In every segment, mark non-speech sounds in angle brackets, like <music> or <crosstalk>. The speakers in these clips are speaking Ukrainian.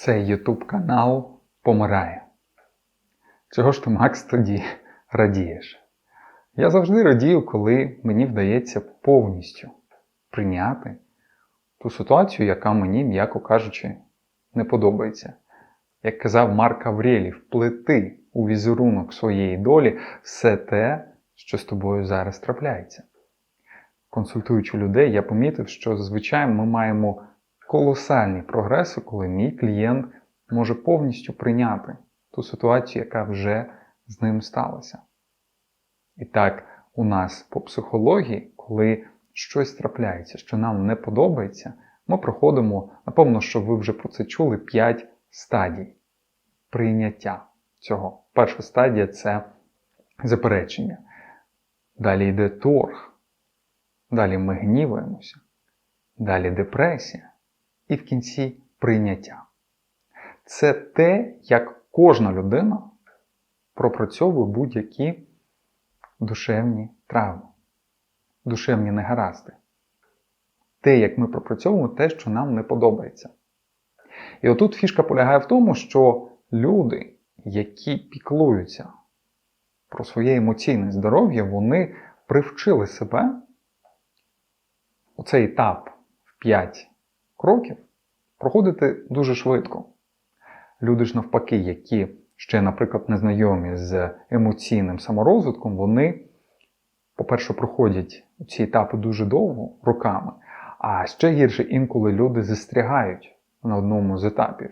цей YouTube канал помирає. Чого ж ти, Макс, тоді радієш? Я завжди радію, коли мені вдається повністю прийняти ту ситуацію, яка мені, м'яко кажучи, не подобається. Як казав Марк Аврєлій, вплети у візерунок своєї долі все те, що з тобою зараз трапляється. Консультуючи людей, я помітив, що зазвичай ми маємо колосальні прогреси, коли мій клієнт може повністю прийняти ту ситуацію, яка вже з ним сталася. І так, у нас по психології, коли щось трапляється, що нам не подобається, ми проходимо, напевно, що ви вже про це чули, 5 стадій прийняття цього. Перша стадія це заперечення. Далі йде торг. Далі ми гніваємося. Далі депресія. І в кінці прийняття. Це те, як кожна людина пропрацьовує будь-які душевні травми, душевні негаразди. Те, як ми пропрацьовуємо те, що нам не подобається. І отут фішка полягає в тому, що люди, які піклуються про своє емоційне здоров'я, вони привчили себе у цей етап в 5 кроків проходити дуже швидко. Люди ж навпаки, які ще, наприклад, не знайомі з емоційним саморозвитком, вони, по-перше, проходять ці етапи дуже довго роками, а ще гірше інколи люди застрягають на одному з етапів.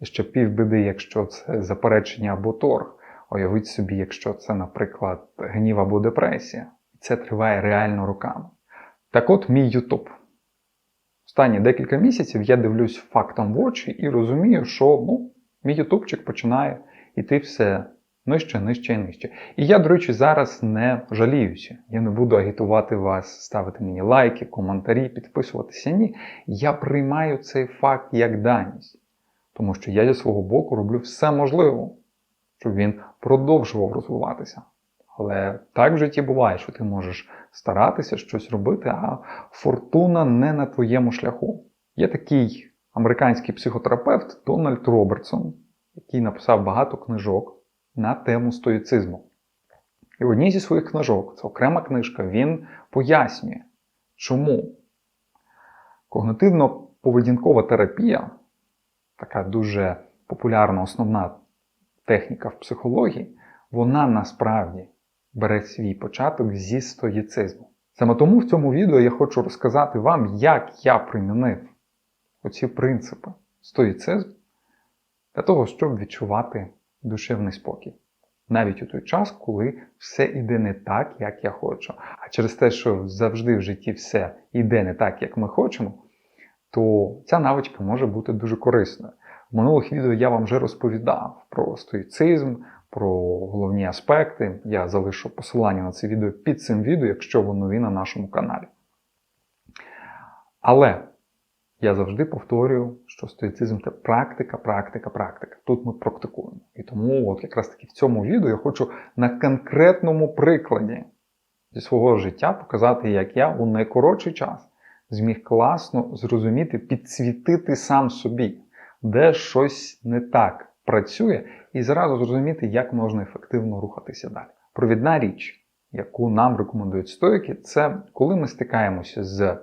І ще півбіди, якщо це заперечення або торг. Уявіть собі, якщо це, наприклад, гнів або депресія. Це триває реально роками. Так от, мій Ютуб. Останні декілька місяців я дивлюсь фактом в очі і розумію, що ну, мій ютубчик починає йти все нижче, нижче і нижче. І я, до речі, зараз не жаліюся. Я не буду агітувати вас, ставити мені лайки, коментарі, підписуватися. Ні. Я приймаю цей факт як даність. Тому що я зі свого боку роблю все можливе, щоб він продовжував розвиватися. Але так в житті буває, що ти можеш старатися щось робити, а фортуна не на твоєму шляху. Є такий американський психотерапевт Дональд Робертсон, який написав багато книжок на тему стоїцизму. І в одній зі своїх книжок, це окрема книжка, він пояснює, чому когнитивно-поведінкова терапія, така дуже популярна основна техніка в психології, вона насправді бере свій початок зі стоїцизму. Саме тому в цьому відео я хочу розказати вам, як я примінив оці принципи стоїцизм для того, щоб відчувати душевний спокій. Навіть у той час, коли все йде не так, як я хочу. А через те, що завжди в житті все йде не так, як ми хочемо, то ця навичка може бути дуже корисною. В минулих відео я вам вже розповідав про стоїцизм, про головні аспекти. Я залишу посилання на це відео під цим відео, якщо воно нові на нашому каналі. Але я завжди повторюю, що стоїцизм це практика, практика, практика. Тут ми практикуємо. І тому, от якраз таки в цьому відео я хочу на конкретному прикладі зі свого життя показати, як я у найкоротший час зміг класно зрозуміти, підсвітити сам собі, де щось не так працює, і зразу зрозуміти, як можна ефективно рухатися далі. Провідна річ, яку нам рекомендують стоїки, це коли ми стикаємося з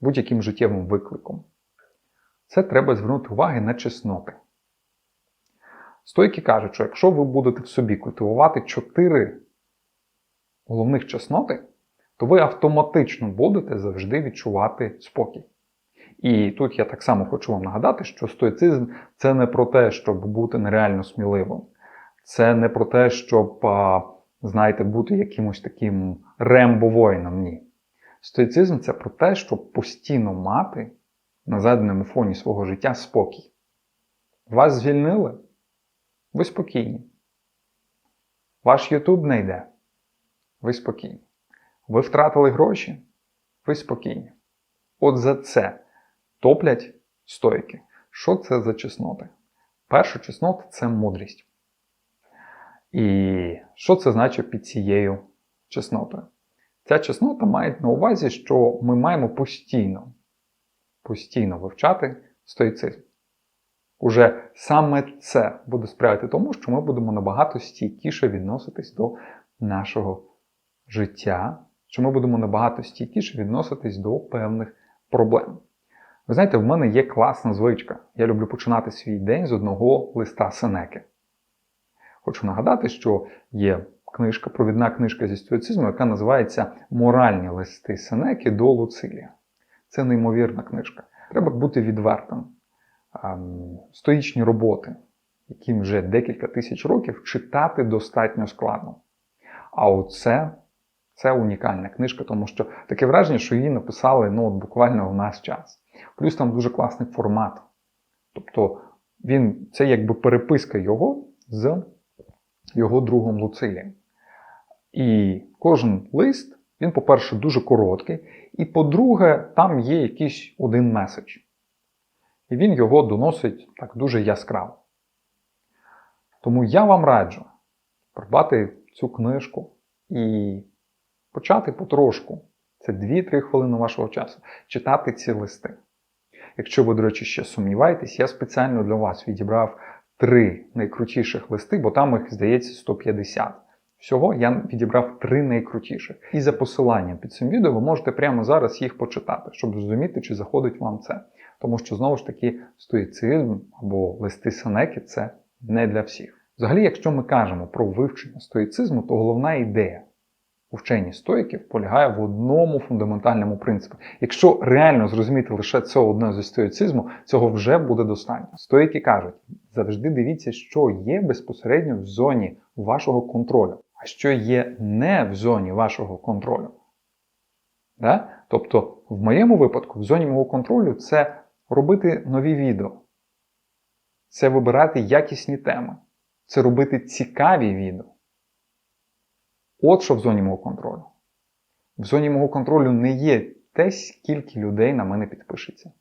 будь-яким життєвим викликом. Це треба звернути увагу на чесноти. Стойки кажуть, що якщо ви будете в собі культивувати чотири головних чесноти, то ви автоматично будете завжди відчувати спокій. І тут я так само хочу вам нагадати, що стоїцизм це не про те, щоб бути нереально сміливим. Це не про те, щоб, знаєте, бути якимось таким рембо-воїном. Ні. Стоїцизм це про те, щоб постійно мати на задньому фоні свого життя спокій. Вас звільнили? Ви спокійні. Ваш Ютуб не йде. Ви спокійні. Ви втратили гроші? Ви спокійні. От за це топлять стойки. Що це за чесноти? Перша чеснота це мудрість. І що це значить під цією чеснотою? Ця чеснота має на увазі, що ми маємо постійно, постійно вивчати стоїцизм. Уже саме це буде сприяти тому, що ми будемо набагато стійкіше відноситись до нашого життя, що ми будемо набагато стійкіше відноситись до певних проблем. Ви знаєте, в мене є класна звичка. Я люблю починати свій день з одного листа Сенеки. Хочу нагадати, що є книжка, провідна книжка зі стоїцизму, яка називається Моральні листи Сенеки до Луцилія. Це неймовірна книжка. Треба бути відвертим. Ем, Стоїчні роботи, яким вже декілька тисяч років читати достатньо складно. А оце це унікальна книжка, тому що таке враження, що її написали ну, от буквально в наш час. Плюс там дуже класний формат. Тобто він, це якби переписка його з його другом Луцилієм. І кожен лист, він, по-перше, дуже короткий, і по-друге, там є якийсь один меседж. І він його доносить так дуже яскраво. Тому я вам раджу придбати цю книжку і почати потрошку. Це 2-3 хвилини вашого часу. Читати ці листи. Якщо ви, до речі, ще сумніваєтесь, я спеціально для вас відібрав три найкрутіших листи, бо там їх, здається, 150. Всього я відібрав три найкрутіших. І за посиланням під цим відео ви можете прямо зараз їх почитати, щоб зрозуміти, чи заходить вам це. Тому що, знову ж таки, стоїцизм або листи Сенеки це не для всіх. Взагалі, якщо ми кажемо про вивчення стоїцизму, то головна ідея у вченні стоїків полягає в одному фундаментальному принципі. Якщо реально зрозуміти лише це одне зі стоїцизму, цього вже буде достатньо. Стоїки кажуть, завжди дивіться, що є безпосередньо в зоні вашого контролю, а що є не в зоні вашого контролю. Да? Тобто, в моєму випадку, в зоні мого контролю, це робити нові відео, це вибирати якісні теми, це робити цікаві відео. От що в зоні мого контролю. В зоні мого контролю не є те, скільки людей на мене підпишеться,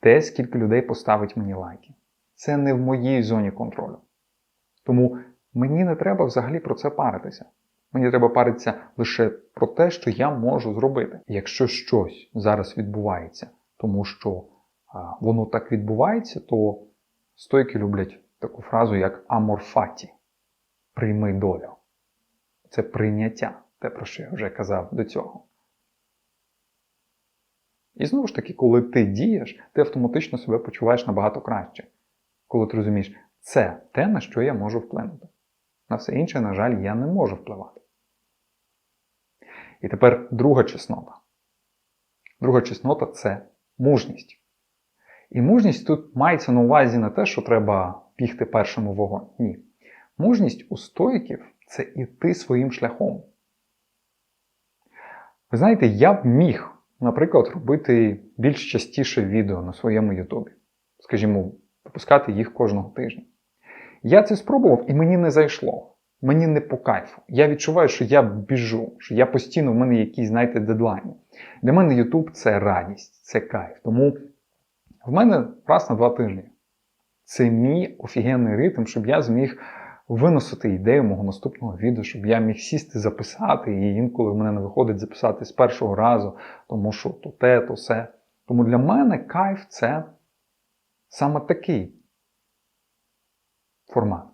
те, скільки людей поставить мені лайки. Це не в моїй зоні контролю. Тому мені не треба взагалі про це паритися. Мені треба паритися лише про те, що я можу зробити. Якщо щось зараз відбувається, тому що а, воно так відбувається, то стойки люблять таку фразу, як аморфаті прийми долю. Це прийняття, те, про що я вже казав до цього. І знову ж таки, коли ти дієш, ти автоматично себе почуваєш набагато краще. Коли ти розумієш, це те, на що я можу вплинути. На все інше, на жаль, я не можу впливати. І тепер друга чеснота. Друга чеснота це мужність. І мужність тут мається на увазі не те, що треба бігти першим у вогонь. Ні. Мужність у стоїків це іти своїм шляхом. Ви знаєте, я б міг, наприклад, робити більш частіше відео на своєму Ютубі. Скажімо, випускати їх кожного тижня. Я це спробував і мені не зайшло. Мені не по кайфу. Я відчуваю, що я біжу, що я постійно в мене якісь, знаєте, дедлайни. Для мене Ютуб це радість, це кайф. Тому в мене раз на два тижні. Це мій офігенний ритм, щоб я зміг виносити ідею мого наступного відео, щоб я міг сісти, записати, і інколи в мене не виходить записати з першого разу, тому що то те, то все. Тому для мене кайф це саме такий формат.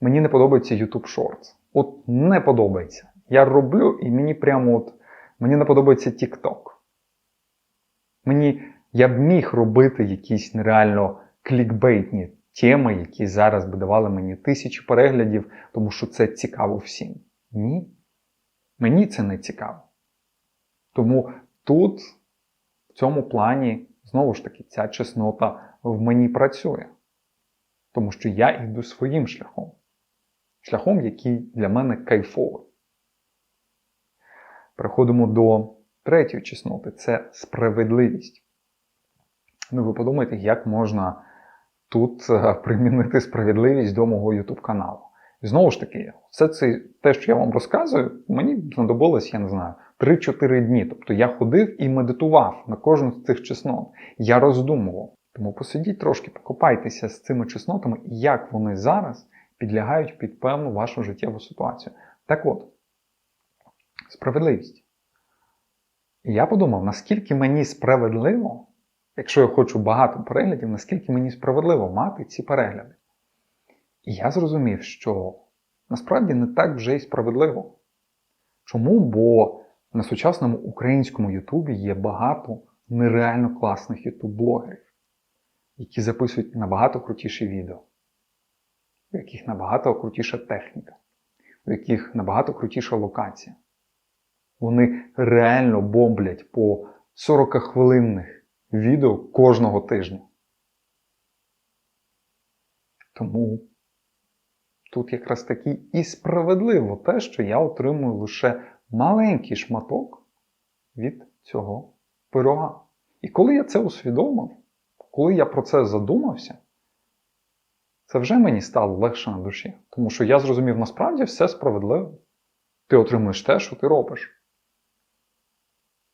Мені не подобається YouTube Shorts. От не подобається. Я роблю і мені прямо от мені не подобається TikTok. Мені я б міг робити якісь нереально клікбейтні теми, які зараз би давали мені тисячі переглядів, тому що це цікаво всім. Ні. Мені це не цікаво. Тому тут, в цьому плані, знову ж таки, ця чеснота в мені працює. Тому що я йду своїм шляхом. Шляхом, який для мене кайфовий. Переходимо до третьої чесноти це справедливість. Ну, ви подумайте, як можна тут е, <laughs> примінити справедливість до мого YouTube каналу. І знову ж таки, все це те, що я вам розказую, мені знадобилось, я не знаю, 3-4 дні. Тобто я ходив і медитував на кожну з цих чеснот. Я роздумував. Тому посидіть трошки, покопайтеся з цими чеснотами як вони зараз підлягають під певну вашу життєву ситуацію. Так от, справедливість. І я подумав, наскільки мені справедливо, якщо я хочу багато переглядів, наскільки мені справедливо мати ці перегляди. І я зрозумів, що насправді не так вже й справедливо. Чому? Бо на сучасному українському Ютубі є багато нереально класних ютуб-блогерів, які записують набагато крутіші відео, у яких набагато крутіша техніка, у яких набагато крутіша локація. Вони реально бомблять по 40-хвилинних відео кожного тижня. Тому тут якраз таки і справедливо те, що я отримую лише маленький шматок від цього пирога. І коли я це усвідомив, коли я про це задумався, це вже мені стало легше на душі. Тому що я зрозумів, насправді все справедливо. Ти отримуєш те, що ти робиш.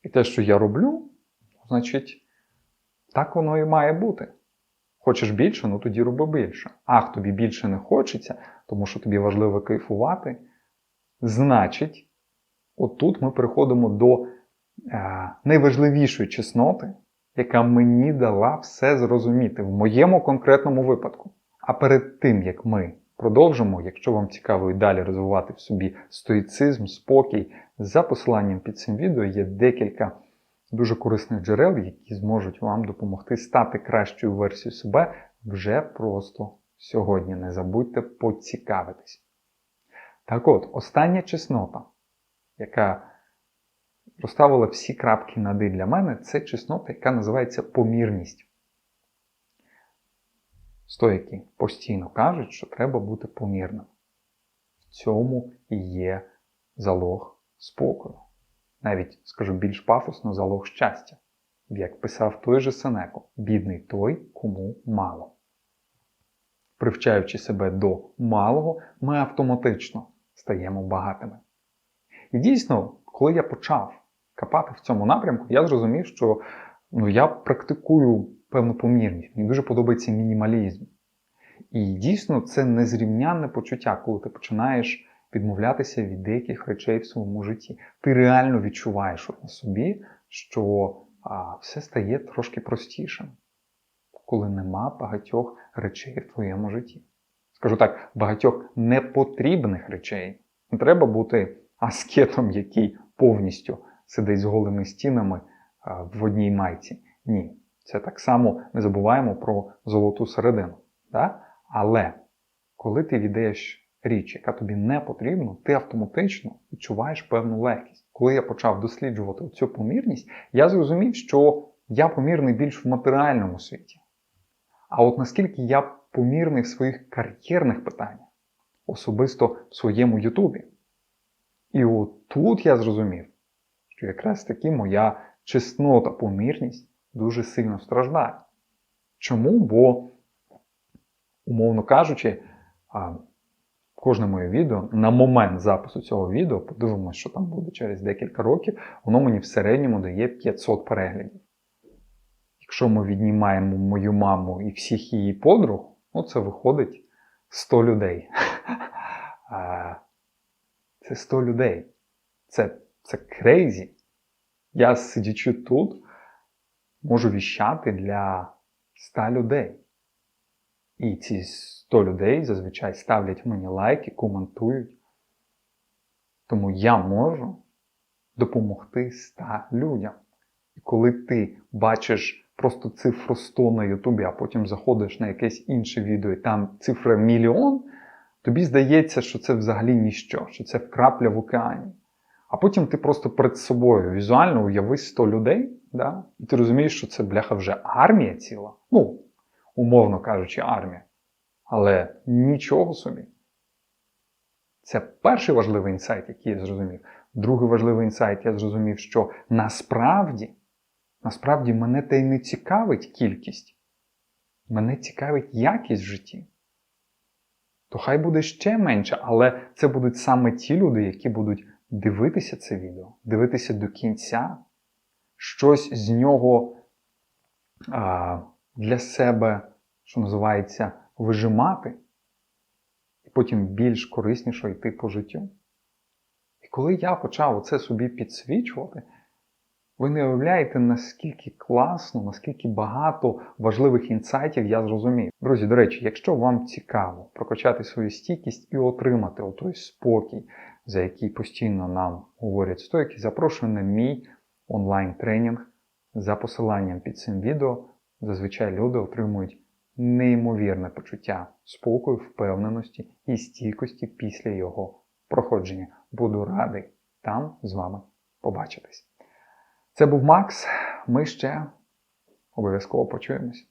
І те, що я роблю, значить, так воно і має бути. Хочеш більше, ну тоді роби більше. Ах, тобі більше не хочеться, тому що тобі важливо кайфувати. Значить, отут ми переходимо до е, найважливішої чесноти, яка мені дала все зрозуміти в моєму конкретному випадку. А перед тим, як ми продовжимо, якщо вам цікаво і далі розвивати в собі стоїцизм, спокій, за посиланням під цим відео є декілька дуже корисних джерел, які зможуть вам допомогти стати кращою версією себе вже просто сьогодні. Не забудьте поцікавитись. Так от, остання чеснота, яка розставила всі крапки над «і» для мене, це чеснота, яка називається помірність. Стоїки постійно кажуть, що треба бути помірним. В цьому і є залог спокою. Навіть, скажу більш пафосно, залог щастя. Як писав той же Сенеко, бідний той, кому мало. Привчаючи себе до малого, ми автоматично стаємо багатими. І дійсно, коли я почав копати в цьому напрямку, я зрозумів, що ну, я практикую певну помірність. Мені дуже подобається мінімалізм. І дійсно це незрівнянне почуття, коли ти починаєш відмовлятися від деяких речей в своєму житті. Ти реально відчуваєш на собі, що а, все стає трошки простішим, коли нема багатьох речей в твоєму житті. Скажу так, багатьох непотрібних речей. Не треба бути аскетом, який повністю сидить з голими стінами а, в одній майці. Ні. Це так само не забуваємо про золоту середину. Да? Але коли ти віддаєш річ, яка тобі не потрібна, ти автоматично відчуваєш певну легкість. Коли я почав досліджувати цю помірність, я зрозумів, що я помірний більш в матеріальному світі. А от наскільки я помірний в своїх кар'єрних питаннях, особисто в своєму Ютубі. І от тут я зрозумів, що якраз таки моя чеснота, помірність дуже сильно страждає. Чому? Бо, умовно кажучи, кожне моє відео на момент запису цього відео, подивимося, що там буде через декілька років, воно мені в середньому дає 500 переглядів. Якщо ми віднімаємо мою маму і всіх її подруг, ну це виходить 100 людей. <laughs> Це 100 людей. Це це крейзі. Я сидячи тут, можу віщати для 100 людей. І ці 100 людей зазвичай ставлять мені лайки, коментують. Тому я можу допомогти 100 людям. І коли ти бачиш просто цифру 100 на Ютубі, а потім заходиш на якесь інше відео, і там цифра мільйон, тобі здається, що це взагалі ніщо, що це крапля в океані. А потім ти просто перед собою візуально уяви 100 людей, да? і ти розумієш, що це бляха вже армія ціла. Ну, умовно кажучи, армія. Але нічого собі. Це перший важливий інсайт, який я зрозумів. Другий важливий інсайт, я зрозумів, що насправді, насправді мене те й не цікавить кількість. Мене цікавить якість в житті. То хай буде ще менше, але це будуть саме ті люди, які будуть дивитися це відео, дивитися до кінця, щось з нього а, для себе, що називається, вижимати, і потім більш корисніше йти по життю. І коли я почав це собі підсвічувати, Ви не уявляєте, наскільки класно, наскільки багато важливих інсайтів я зрозумів. Друзі, до речі, якщо вам цікаво прокачати свою стійкість і отримати отой спокій, за який постійно нам говорять стойки, запрошую на мій онлайн-тренінг за посиланням під цим відео. Зазвичай люди отримують неймовірне почуття спокою, впевненості і стійкості після його проходження. Буду радий там з вами побачитись. Це був Макс. Ми ще обов'язково почуємось.